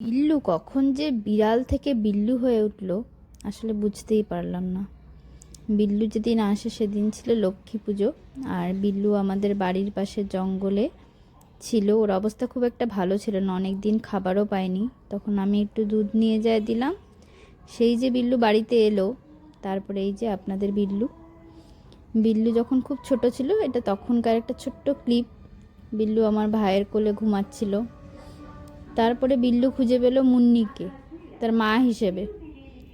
বিল্লু কখন যে বিড়াল থেকে বিল্লু হয়ে উঠল, আসলে বুঝতেই পারলাম না। বিল্লু যেদিন আসে, সেদিন ছিল লক্ষ্মী পুজো, আর বিল্লু আমাদের বাড়ির পাশে জঙ্গলে ছিল। ওর অবস্থা খুব একটা ভালো ছিল না, অনেক দিন খাবারও পায়নি। তখন আমি একটু দুধ নিয়ে যায় দিলাম। সেই যে বিল্লু বাড়িতে এলো, তারপরে এই যে আপনাদের বিল্লু। বিল্লু যখন খুব ছোট ছিল, এটা তখনকার একটা ছোট্ট ক্লিপ। বিল্লু আমার ভাইয়ের কোলে ঘুমাচ্ছিল। তারপরে বিল্লু খুঁজে পেল মুন্নিকে, তার মা হিসেবে।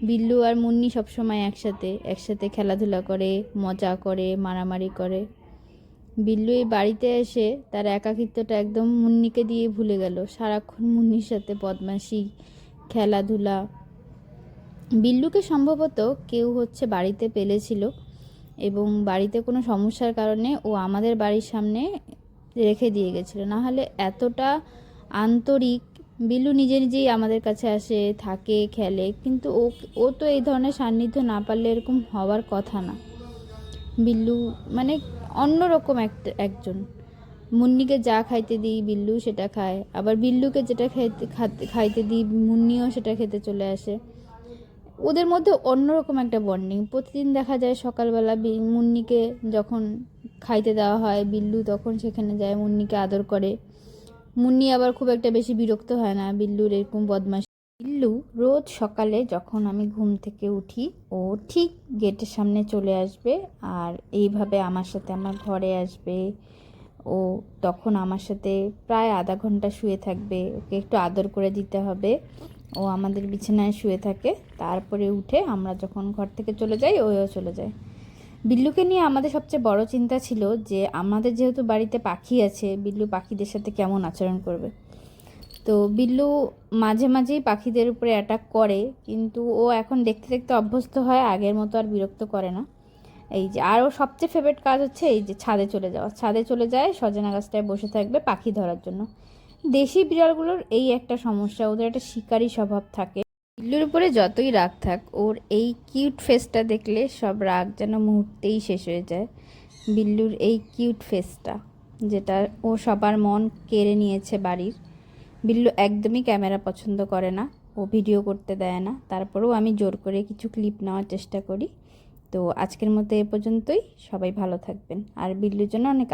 বিল্লু আর মুন্নি সবসময় একসাথে একসাথে খেলাধুলা করে, মজা করে, মারামারি করে। বিল্লু এই বাড়িতে এসে তার একাকিত্বটা একদম মুন্নিকে দিয়ে ভুলে গেল। সারাক্ষণ মুন্নির সাথে বদমাশি, খেলাধুলা। বিল্লুকে সম্ভবত কেউ হচ্ছে বাড়িতে পেলেছিল এবং বাড়িতে কোনো সমস্যার কারণে ও আমাদের বাড়ির সামনে রেখে দিয়ে গেছিল। না হলে এতটা আন্তরিক বিল্লু নিজে নিজেই আমাদের কাছে আসে, থাকে, খেলে, কিন্তু ও ও তো এই ধরনের সান্নিধ্য না পারলে এরকম হওয়ার কথা না। বিল্লু মানে অন্যরকম একটা, একজন। মুন্নিকে যা খাইতে দিই বিল্লু সেটা খায়, আবার বিল্লুকে যেটা খাইতে খাইতে দিই মুন্নিও সেটা খেতে চলে আসে। ওদের মধ্যে অন্যরকম একটা বন্ডিং প্রতিদিন দেখা যায় সকালবেলা মুন্নিকে যখন খাইতে দেওয়া হয়, বিল্লু তখন সেখানে যায়, মুন্নিকে আদর করে। মুন্নি আবার খুব একটা বেশি বিরক্ত হয় না। বিল্লুর এরকম বদমাশ। বিল্লু রোজ সকালে যখন আমি ঘুম থেকে উঠি, ও ঠিক গেটের সামনে চলে আসবে আর এইভাবে আমার সাথে আমার ঘরে আসবে। ও তখন আমার সাথে প্রায় আধা ঘণ্টা শুয়ে থাকবে। ওকে একটু আদর করে দিতে হবে। ও আমাদের বিছানায় শুয়ে থাকে। তারপরে উঠে আমরা যখন ঘর থেকে চলে যাই ওও চলে যায়। বিল্লুকে নিয়ে আমাদের সবচেয়ে বড় চিন্তা ছিল যে আমাদের যেহেতু বাড়িতে পাখি আছে, বিল্লু পাখিদের সাথে কেমন আচরণ করবে? তো বিল্লু মাঝে মাঝেই পাখিদের উপরে অ্যাটাক করে, কিন্তু ও এখন দেখতে দেখতে অভ্যস্ত হয়, আগের মতো আর বিরক্ত করে না। এই যে, আর ওর সবচেয়ে ফেভারিট কাজ হচ্ছে এই যে ছাদে চলে যাওয়া। ছাদে চলে যায়, সজনা গাছটায় বসে থাকবে পাখি ধরার জন্য। দেশি বিড়ালগুলোর এই একটা সমস্যা, ওদের একটা শিকারী স্বভাব থাকে। বিল্লুর উপরে যতই রাগ থাক, ওর এই কিউট ফেসটা দেখলে সব রাগ যেন মুহূর্তেই শেষ হয়ে যায়। বিল্লুর এই কিউট ফেসটা, যেটা ও সবার মন কেড়ে নিয়েছে বাড়ির। বিল্লু একদমই ক্যামেরা পছন্দ করে না, ও ভিডিও করতে দেয় না। তারপরেও আমি জোর করে কিছু ক্লিপ নেওয়ার চেষ্টা করি। তো আজকের মতো এ পর্যন্তই। সবাই ভালো থাকবেন। আর বিল্লুর জন্য অনেক